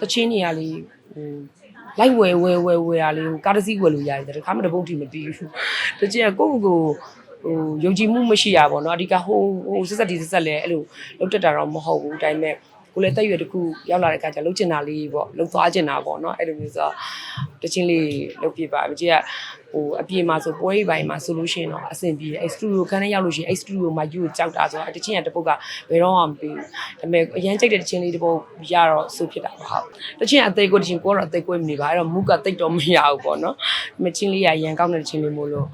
တချင်းနေရလေဟိုလိုက်ဝယ်ဝယ်ဝယ်ဝယ်ရလေဟိုကားတစ်စီးဝယ်လို့ရတယ်တခါမှတပုတ်ထိမပြီးဘူးတချင်းကကိုယ့်ကိုယ်ဟိုယုံကြည်မှုမရှိရပါတော့အဓိကဟိုဟိုဆက်ဆက်ဒီဆက်ဆက်လဲအဲ့လိုလောက်တက်တာတော့မဟုတ်ဘူးဒါပေမဲ့ ကိုလည်းတက်ရွယ်တစ်ခုရောက်လာတဲ့အခါကျလှုပ်ချင်တာလေးပေါ့လှုပ်သွားချင်တာပေါ့နော်အဲ့လိုမျိုးဆိုတော့တချင်းလေးလှုပ်ပြပါမကြီးကဟိုအပြေမှာဆိုပွဲရီပိုင်းမှာဆိုလို့ရှိရင်တော့အဆင်ပြေတယ်အဲ့စတူဒီယိုခန်းထဲရောက်လို့ရှိရင်အဲ့စတူဒီယိုမှာယူကိုကြောက်တာဆိုတော့တချင်းကတစ်ပုတ်ကဘယ်တော့မှမပြီးဘူးဒါပေမဲ့အရန်ကြိုက်တဲ့တချင်းလေးတစ်ပုတ်ရတော့ဆိုဖြစ်တာပါဟုတ်တချင်းအသေးကိုတချင်းကိုတော့အသေးကိုမနေပါအဲ့တော့မူကတိတ်တော့မရဘူးပေါ့နော်မချင်းလေးကရန်ကောင်းတဲ့တချင်းလေးမို့လို့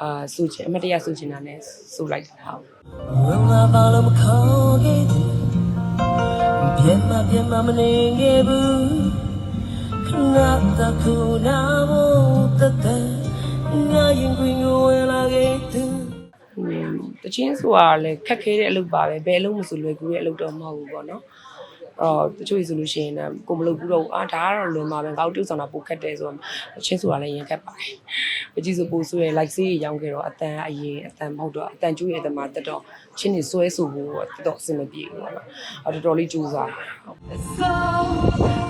အာစူချင်အမတ်တရစူချင်တာနဲ့စူလိုက်တာဟုတ် ပြန်မပြန်မမနေခဲ့ဘူးခဏတခုနာမို့တသက်ငါရင်ခွင်ကိုဝယ်လာခဲ့သူဟွန်းတချင်းဆိုတာလည်းခက်ခဲတဲ့အလုပ်ပါပဲဘယ်အလုပ်မဆိုလွယ်ကူတဲ့အလုပ်တော့မဟုတ်ဘူးပေါ့နော်အော်တချို့ဆိုလို့ရှိရင်လည်းကိုမလုပ်ဘူးတော့ဘူးအာဒါကတော့လွန်ပါပဲငါတို့ပြုတ်ဆောင်တာပိုခက်တယ်ဆိုတော့တချင်းဆိုတာလည်းရင်ခက်ပါတယ် ပကြီးဆိုပိုဆိုရ like စေးရောင်းခဲ့တော့အတန်အရင်အတန်မဟုတ်တော့အတန်ကျိုးရဲ့အတန်မှာတက်တော့ချင်းနေဆွဲဆိုဖို့တော့တော်တော်အဆင်မပြေဘူးပေါ့နော်အော်တော်တော်လေးကြိုးစားဟုတ် So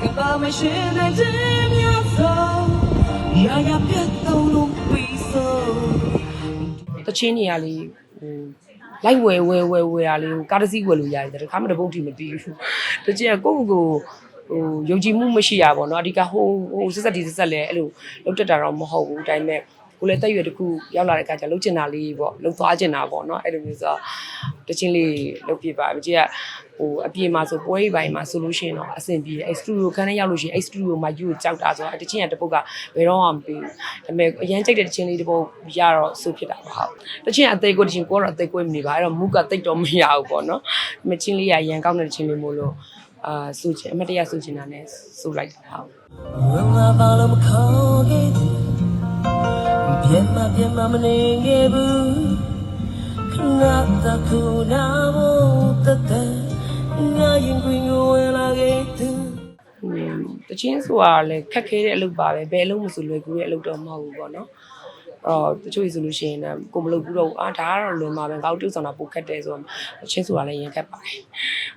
goodbye machine and dim your soul Ya ya ပြတ်တော့လို့ပြီးဆိုတချင်းနေရလေဟိုလိုက်ဝယ်ဝယ်ဝယ်ဝယ်ရလေဟိုကားတစ်စီးဝယ်လို့ရတယ်တခါမှတပုတ်ထိမပြီးဘူးတချင်းကကိုယ့်ကိုယ် ဟိုယုံကြည်မှုမရှိရပါတော့အဓိကဟိုဟိုဆက်ဆက်ဒီဆက်ဆက်လဲအဲ့လိုလောက်တက်တာတော့မဟုတ်ဘူးဒါပေမဲ့ကိုလည်းတက်ရွယ်တစ်ခုရောက်လာတဲ့အခါကျလှုပ်ချင်တာလေးပေါ့လှုပ်သွားချင်တာပေါ့နော်အဲ့လိုမျိုးဆိုတော့တချင်းလေးလှုပ်ပြပါမကြီးကဟိုအပြေမှာဆိုပွဲရီပိုင်းမှာဆိုလို့ရှိရင်တော့အဆင်ပြေတယ်အဲ့စတူဒီယိုခန်းထဲရောက်လို့ရှိရင်အဲ့စတူဒီယိုမှာယူကိုကြောက်တာဆိုတော့တချင်းကတစ်ပုတ်ကဘယ်တော့မှမပြီးဘူးဒါပေမဲ့အရန်ကြိုက်တဲ့တချင်းလေးတစ်ပုတ်ရတော့ဆိုဖြစ်တာပါဟုတ်တချင်းအသေးကိုတချင်းကိုတော့အသေးကိုမနေပါအဲ့တော့မူကတိတ်တော့မရဘူးပေါ့နော်ဒါပေမဲ့ချင်းလေးရရန်ကောင်းတဲ့တချင်းလေးမို့လို့ အာစူချင်အမတ်တရစူချင်တာနဲ့စူလိုက်တာဟုတ် When my follow my call gate ပြန်မပြန်မမနေခဲ့ဘူးခဏတခုနာမို့တသက်ငါရင်ခွင်ကိုဝယ်လာခဲ့သူဟွန်းတချင်းဆိုတာလည်းခက်ခဲတဲ့အလုပ်ပါပဲဘယ်အလုပ်မဆိုလွယ်ကူတဲ့အလုပ်တော့မဟုတ်ဘူးပေါ့နော် အော်တချို့ဆိုလို့ရှိရင်လည်းကိုမလုပ်ဘူးတော့ဘူးအာဒါကတော့လွန်ပါပဲငါတို့ပြုတ်ဆောင်တာပိုခက်တယ်ဆိုတော့တချင်းဆိုတာလည်းရင်ခက်ပါတယ်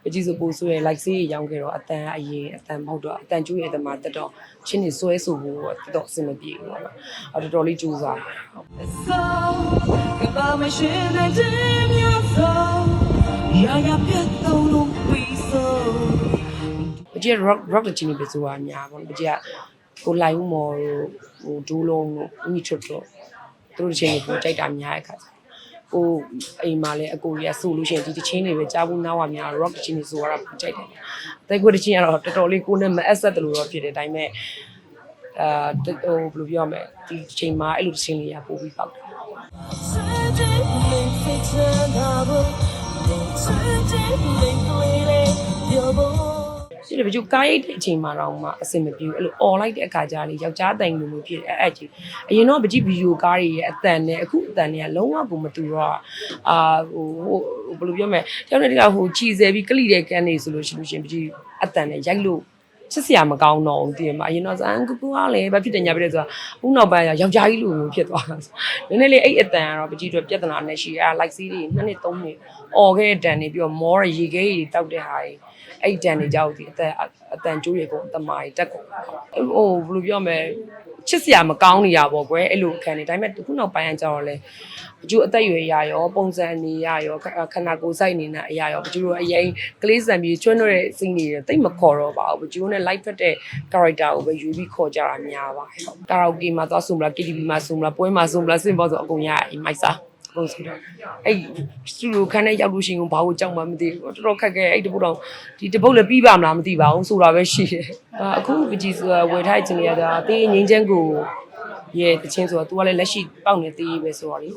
ပကြီးဆိုပိုဆိုရ like စေးရောင်းခဲ့တော့အတန်အရင်အတန်မဟုတ်တော့အတန်ကျိုးရဲ့အတန်မှာတက်တော့ချင်းနေဆွဲဆိုဖို့တော့တော်တော်အဆင်မပြေဘူးပေါ့နော်အော်တော်တော်လေးကြိုးစားဟုတ် So goodbye machine and dim your soul Ya ya ပြတ်တော့လို့ပြီးဆိုပကြီးက rock rock တချင်းနေပဲဆိုတာညာပေါ့နော်ပကြီးကကိုလိုက်ဦးမော်တို့ဟိုဒူးလုံးတို့ဦးချွတ်တို့ သူတို့တချင်းကိုကြိုက်တာများတဲ့ခါကျဟိုအိမ်မှာလည်းအကိုကြီးကဆိုလို့ရှိရင်ဒီတချင်းတွေပဲကြားဘူးနောက်ဝများ rock တချင်းတွေဆိုရတာပိုကြိုက်တယ်။တိုက်ခွေတချင်းကတော့တော်တော်လေးကိုယ်နဲ့မအပ်ဆက်တယ်လို့တော့ဖြစ်တယ်ဒါပေမဲ့အာဟိုဘယ်လိုပြောရမလဲဒီချိန်မှာအဲ့လိုတချင်းလေးရပို့ပြီးပေါက်တယ် ရှိတယ်ဘကျကားရိတ်တဲ့အချိန်မှာတော့မှအဆင်မပြေဘူးအဲ့လိုអော်လိုက်တဲ့အခါကျလေယောက်ျားတိုင်လိုမျိုးဖြစ်တယ်အဲ့အဲ့ကြီးအရင်တော့ပကြည့်ဗီဒီယိုကားတွေရဲ့အတန်နဲ့အခုအတန်တွေကလုံးဝကိုမတူတော့အာဟိုဟိုဘယ်လိုပြောမလဲတယောက်နဲ့တယောက်ဟိုခြီဆယ်ပြီးကလိတဲ့ကန်နေဆိုလို့ရှိလို့ရှင်ပကြည့်အတန်နဲ့ရိုက်လို့ ချစ်စရာမကောင်းတော့ဘူးတည်မှာအရင်တော့ဇန်ကူကူကလည်းဘာဖြစ်တယ်ညာဖြစ်တယ်ဆိုတာခုနောက်ပိုင်းကယောက်ျားကြီးလိုမျိုးဖြစ်သွားတာနည်းနည်းလေးအဲ့အတန်ကတော့ပကြည့်တော့ပြဿနာနဲ့ရှိအာလိုက်စီးတွေနှစ်နှစ်သုံးနှစ်អော်ခဲ့တဲ့တန်တွေပြီးတော့မောရရေခဲကြီးတောက်တဲ့ဟာတွေအဲ့တန်နေကြောက်ဒီအတန်အတန်ကျိုးရေကုန်အတမားကြီးတက်ကုန်ဟိုဘယ်လိုပြောမလဲ ချစ်စရာမကောင်းနေရပေါ့ကွယ်အဲ့လိုခံနေဒါပေမဲ့ခုနောက်ပိုင်းကကြတော့လေဘကျူအသက်အရွယ်ရရောပုံစံနေရရောခခန္ဓာကိုယ်စိုက်နေတဲ့အရာရောဘကျူတို့အရင်ကလေးစံပြီးချွန်းတဲ့စိတ်နေတယ်တိတ်မခေါ်တော့ပါဘူးဘကျူနဲ့ live ဖက်တဲ့ character ကိုပဲယူပြီးခေါ်ကြတာများပါတယ်ဟုတ်ကာရာအိုကေမှာသွားဆိုမလား KTV မှာဆိုမလားပွဲမှာဆိုမလားစင်ပေါ်ဆိုအကုန်ရအိမ်မိုက်စား အကုန်ဆိုတော့အဲ့စတူဒီယိုခန်းထဲရောက်လို့ရှိရင်ဘာကိုကြောက်မှမသိဘူးတော်တော်ခက်ခဲအဲ့တပုတ်တော့ဒီတပုတ်လည်းပြီးပါမလားမသိပါဘူးဆိုတာပဲရှိတယ်အာအခုပကြီးဆိုတာဝယ်ထားခြင်းရတာတေးငင်းချမ်းကိုရဲ့တချင်းဆိုတော့ तू ကလည်းလက်ရှိပေါက်နေသေးပဲဆိုတော့လေ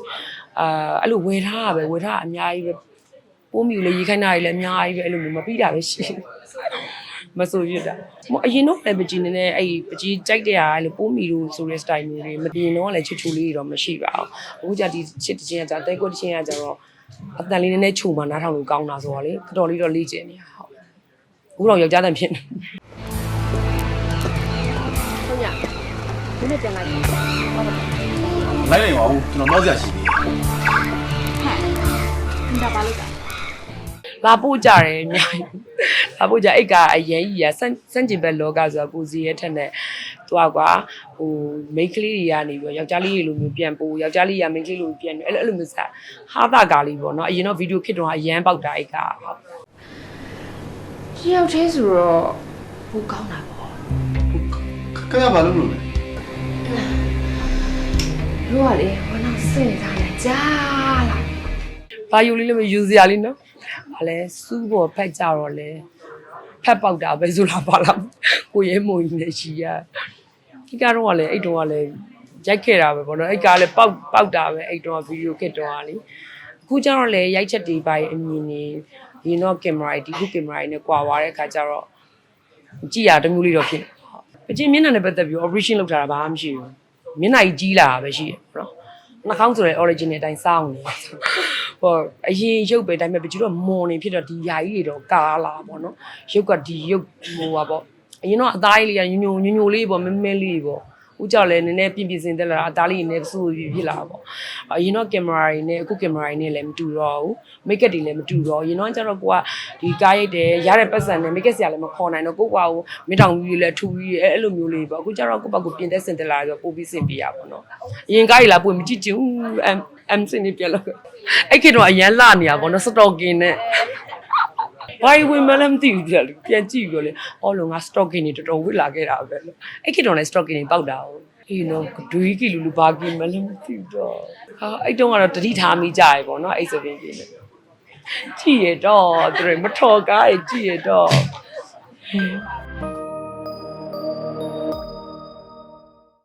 အာအဲ့လိုဝယ်ထားတာပဲဝယ်ထားတာအများကြီးပဲပိုးမြူလေရေခိုင်းတာတွေလည်းအများကြီးပဲအဲ့လိုမျိုးမပြီးတာပဲရှိတယ် မဆိုရတာမအရင်တော့လည်းပကြီးနေနဲ့အဲ့ပကြီးကြိုက်တဲ့ဟာအဲ့လိုပိုးမီလို့ဆိုတဲ့ style မျိုးတွေမပြင်းတော့လည်းချူချူလေးတွေတော့မရှိပါဘူးအခုကြဒီချစ်တချင်းကကြတဲကွက်တချင်းကကြတော့အတန်လေးနည်းနည်းခြုံမှနားထောင်လို့ကောင်းတာဆိုတော့လေတော်တော်လေးတော့လေ့ကျင့်နေရဟုတ်အခုတော့ယောက်ျားတန်ဖြစ်နေဟုတ်ညဒီနေ့ပြန်လိုက်လိုက်လိုက်ပါဦးကျွန်တော်နောက်ဆက်ရှိသေးတယ်လာပို့ကြတယ်အများကြီး အဖို့ကြအိတ်ကအရင်ကြီးရစန့်စန့်ကျင်ဘက်လောကဆိုတာကိုစီရဲ့ထက်နဲ့သွားကွာဟိုမိန်းကလေးတွေကနေပြီးတော့ယောက်ျားလေးတွေလိုမျိုးပြန်ပို့ယောက်ျားလေးကမိန်းကလေးလိုပြန်အဲ့လိုအဲ့လိုမျိုးစားဟာတာကားလေးပေါ့နော်အရင်တော့ဗီဒီယိုခစ်တော့အရန်ပေါက်တာအိတ်ကဟုတ်တယောက်တည်းဆိုတော့ဘူးကောင်းတာပေါ့ခင်ဗျာဘာလုပ်လို့လဲတို့ကလေဘာလို့စိတ်ထားလဲကြားလာဘာယူလေးလည်းမယူစရာလေးနော်ဘာလဲစူးပေါ်ဖက်ကြတော့လဲ ဖက်ပေါက်တာပဲဆိုလားပါလားကိုရဲမုံကြီးနဲ့ရှိရဒီကတော့ကလည်းအဲ့တုန်းကလည်းရိုက်ခဲ့တာပဲပေါ့နော်အဲ့ကလည်းပေါက်ပေါက်တာပဲအဲ့တုန်းကဗီဒီယိုခစ်တော့ကလေအခုကျတော့လေရိုက်ချက်တွေပါရဲ့အမြင်နေဒီတော့ကင်မရာဒီခုကင်မရာနဲ့ကွာသွားတဲ့အခါကျတော့ကြည့်ရတစ်မျိုးလေးတော့ဖြစ်နေဟုတ်အချင်းမျက်နှာနဲ့ပတ်သက်ပြီး operation လုပ်ထားတာဘာမှမရှိဘူးမျက်နှာကြီးကြီးလာတာပဲရှိတယ်ပေါ့နော်နှာခေါင်းဆိုတဲ့ origin နဲ့အတိုင်းစောင်းနေ ဟောအရင်ရုပ်ပဲဒါပေမဲ့ပကြည့်တော့မွန်နေဖြစ်တော့ဒီယာကြီးတွေတော့ကားလာပေါ့နော်ရုပ်ကဒီရုပ်ဟိုပါပေါ့အရင်တော့အသားကြီးလေးကညိုညိုညိုညိုလေးပေါ့မဲမဲလေးပေါ့ဦးကြောက်လဲနည်းနည်းပြင်ပြင်စင်တက်လာတာအသားလေးနဲ့စူပြီးဖြစ်လာတာပေါ့အရင်တော့ကင်မရာတွေနဲ့အခုကင်မရာတွေနဲ့လည်းမတူတော့ဘူးမိတ်ကပ်တွေလည်းမတူတော့ဘူးအရင်တော့ကျတော့ကိုကဒီကားရိုက်တယ်ရတဲ့ပတ်စံနဲ့မိတ်ကပ်ဆရာလည်းမခေါ်နိုင်တော့ကိုကကိုမင်းတောင်ကြီးလည်းထူပြီးအဲ့လိုမျိုးလေးပေါ့အခုကျတော့ကိုယ့်ဘက်ကိုပြင်သက်စင်တက်လာဆိုပို့ပြီးစင်ပြရပါတော့အရင်ကားကြီးလာပို့မကြည့်ချင်ဘူး အမ်အမ်စင်နေပြလို့အဲ့ခေတ်တော့အရန်လာနေရပါတော့စတော့ကင်နဲ့ဘာဝင်မလဲမသိဘူးပြလေပြန်ကြည့်ပြီးတော့လေအော်လုံးငါ stocking တွေတော်တော်ဝစ်လာခဲ့တာပဲလို့အဲ့ခေတ်တော့လည်း stocking တွေပေါက်တာဟုတ်အေးနော်ဒွေးကီလူလူဘာကီမလဲမသိတော့ဟာအဲ့တုန်းကတော့တတိထားမိကြရေပေါ့နော်အဲ့စပင်းကြီးနဲ့ကြည့်ရတော့သူတွေမထော်ကားရကြည့်ရတော့